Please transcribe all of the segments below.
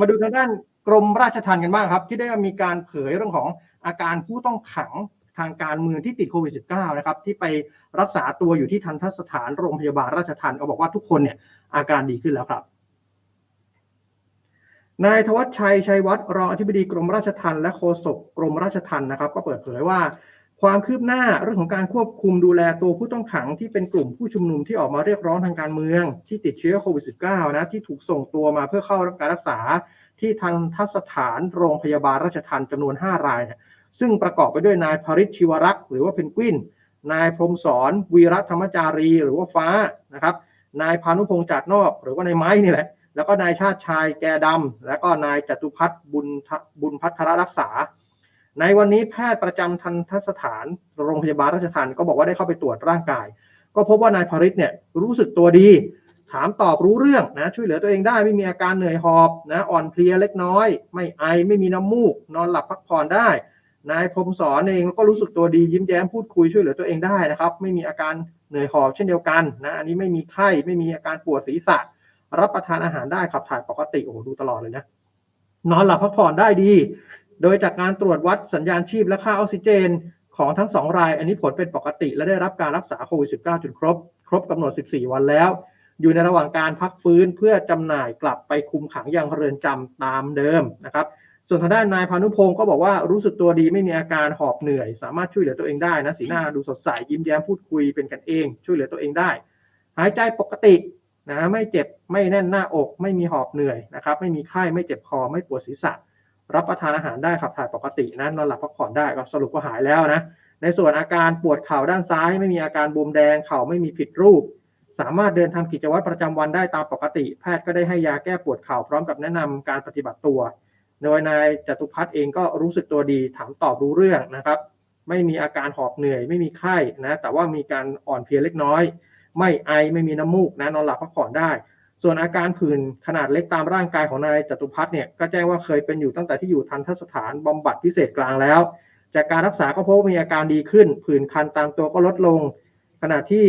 มาดูทางด้านกรมราชทัณฑ์กันบ้างครับ ที่ได้มีการเผยเรื่องของอาการผู้ต้องขังทางการเมืองที่ติดโควิด -19 นะครับที่ไปรักษาตัวอยู่ที่ทันทสถานโรงพยาบาลราชทัณฑ์ก็บอกว่าทุกคนเนี่ยอาการดีขึ้นแล้วครับ นายธวัชชัยชัยวัฒน์รองอธิบดีกรมราชทัณฑ์และโฆษกกรมราชทัณฑ์นะครับ ก็เปิดเผยว่า ความคืบหน้าเรื่องของการควบคุมดูแลตัวผู้ต้องขังที่เป็นกลุ่มผู้ชุมนุมที่ออกมาเรียกร้องทางการเมือง ที่ติดเชื้อโควิด -19 นะที่ถูกส่งตัวมาเพื่อเข้ารับการรักษาที่ทันทสถานโรงพยาบาลราชทัณฑ์จำนวน 5 รายเนี่ยซึ่งประกอบไปด้วยนายภริชชิวรักษ์หรือว่าเพนกวิน นายพรมสอนวีรธรรมจารีหรือว่าฟ้านะครับนายพานุพงษ์จัดนอกหรือว่านายไม้นี่แหละ แล้วก็นายชาติชายแกดำแล้วก็นายจตุพัฒน์บุญบุญพัฒรรักษา ในวันนี้แพทย์ประจำทันทสถานโรงพยาบาลราชทัณฑ์ก็บอกว่าได้เข้าไปตรวจร่างกาย ก็พบว่านายภริชเนี่ยรู้สึกตัวดี ถามตอบรู้เรื่องนะช่วยเหลือตัวเองได้ไม่มีอาการเหนื่อยหอบนะอ่อนเพลียเล็กน้อย ไม่ไอไม่มีน้ำมูก นอนหลับพักผ่อนได้ นายพรมสอนเองก็รู้สึกตัวดียิ้มแย้มพูดคุยช่วยเหลือตัวเองได้นะครับ ไม่มีอาการเหนื่อยหอบเช่นเดียวกันนะอันนี้ไม่มีไข้ไม่มีอาการปวดศีรษะ รับประทานอาหารได้ขับถ่ายปกติโอ้โหดูตลอดเลยนะนอนหลับพักผ่อนได้ดี โดยจากการตรวจวัดสัญญาณชีพและค่าออกซิเจน ของทั้งสองราย อันนี้ผลเป็นปกติ และได้รับการรักษาโควิด -19 จนครบ ครบกำหนด 14 วันแล้ว อยู่ในระหว่างการพักฟื้นเพื่อจำหน่ายกลับไปคุมขังยังเรือนจำตามเดิมนะครับ ส่วนทางด้านนายพานุพงศ์ก็บอกว่ารู้สึกตัวดีไม่มีอาการหอบเหนื่อย สามารถช่วยเหลือตัวเองได้นะสีหน้าดูสดใสยิ้มแย้มพูดคุยเป็นกันเอง ช่วยเหลือตัวเองได้ หายใจปกตินะไม่เจ็บไม่แน่นหน้าอก ไม่มีหอบเหนื่อยนะครับไม่มีไข้ไม่เจ็บคอไม่ปวดศีรษะ รับประทานอาหารได้ขับถ่ายปกตินะนอนหลับพักผ่อนได้ก็สรุปก็หายแล้วนะในส่วนอาการปวดเข่าด้านซ้าย ไม่มีอาการบวมแดงเข่าไม่มีผิดรูป สามารถเดินทำกิจวัตรประจำวันได้ตามปกติ แพทย์ก็ได้ให้ยาแก้ปวดเข่าพร้อมกับแนะนำการปฏิบัติตัว โดยนายจตุพัฒน์เองก็รู้สึกตัวดีถามตอบรู้เรื่องนะครับ ไม่มีอาการหอบเหนื่อย ไม่มีไข้นะแต่ว่ามีการอ่อนเพลียเล็กน้อย ไม่ไอไม่มีน้ำมูกนะนอนหลับพักผ่อนได้ ส่วนอาการผื่นขนาดเล็กตามร่างกายของนายจตุพัฒน์เนี่ยก็แจ้งว่าเคยเป็นอยู่ตั้งแต่ที่อยู่ทันทสถานบำบัดพิเศษกลางแล้ว จากการรักษาก็พบมีอาการดีขึ้น ผื่นคันตามตัวก็ลดลง ขณะที่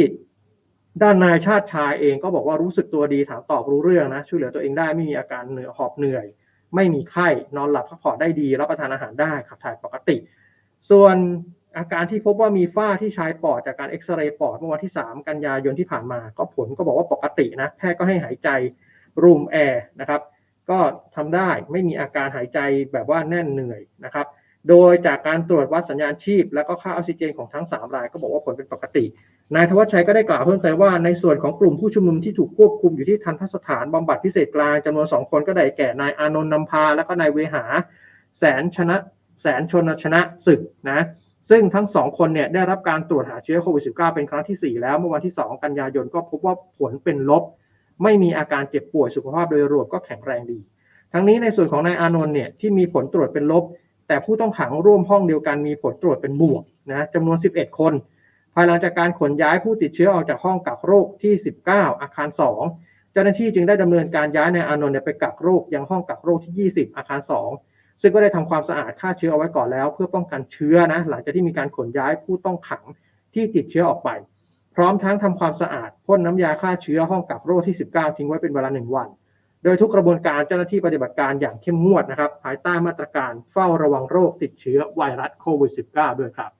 ด้านนายชาติชายเองก็บอกว่ารู้สึกตัวดีถามตอบรู้เรื่องนะช่วยเหลือตัวเองได้ไม่มีอาการเหนื่อยหอบเหนื่อย ไม่มีไข้นอนหลับพักผ่อนได้ดีรับประทานอาหารได้ขับถ่ายปกติ ส่วน อาการที่พบว่ามีฝ้าที่ชายปอดจากการเอ็กซเรย์ปอดเมื่อวันที่ 3 กันยายนที่ผ่านมา ก็ผลก็บอกว่าปกตินะแพทย์ก็ให้หายใจรูมแอร์นะครับก็ทำได้ไม่มีอาการหายใจแบบว่าแน่นเหนื่อยนะครับ โดยจากการตรวจวัดสัญญาณชีพ แล้วก็ค่าออกซิเจนของทั้ง 3 รายก็บอกว่าผลเป็นปกติ นายธวัชชัยก็ได้กล่าวเพิ่มเติมว่าในส่วนของกลุ่มผู้ชุมนุมที่ถูกควบคุมอยู่ที่ทันทสถานบำบัดพิเศษกลางจำนวน 2 คนก็ได้แก่นายอานนท์นำพา และก็นายเวหา แสนชนะ แสนชนชนะศึกนะ ซึ่งทั้งสองคนเนี่ยได้รับการตรวจหาเชื้อโควิด -19 เป็นครั้งที่ 4 แล้วเมื่อวันที่ 2 กันยายนก็พบว่าผลเป็นลบ ไม่มีอาการเจ็บป่วยสุขภาพโดยรวมก็แข็งแรงดี ทั้งนี้ในส่วนของนายอานนท์เนี่ยที่มีผลตรวจเป็นลบ แต่ผู้ต้องขังร่วมห้องเดียวกันมีผลตรวจเป็นบวกนะจำนวน 11 คน ภายหลังจากการขนย้ายผู้ติดเชื้อออกจากห้องกักโรคที่ 19 อาคาร 2 เจ้าหน้าที่จึงได้ดำเนินการย้ายนายอานนท์ไปกักโรคยังห้องกักโรคที่ 20 อาคาร 2 ซึ่งก็ได้ทำความสะอาดฆ่าเชื้อเอาไว้ก่อนแล้ว เพื่อป้องกันเชื้อนะหลังจากที่มีการขนย้ายผู้ต้องขังที่ติดเชื้อออกไป พร้อมทั้งทำความสะอาดพ่นน้ำยาฆ่าเชื้อห้องกักโรคที่ 19 ทิ้งไว้เป็นเวลาหนึ่งวัน โดยทุกกระบวนการเจ้าหน้าที่ปฏิบัติการอย่างเข้มงวดนะครับ ภายใต้มาตรการเฝ้าระวังโรคติดเชื้อไวรัสโควิด -19 ด้วยครับ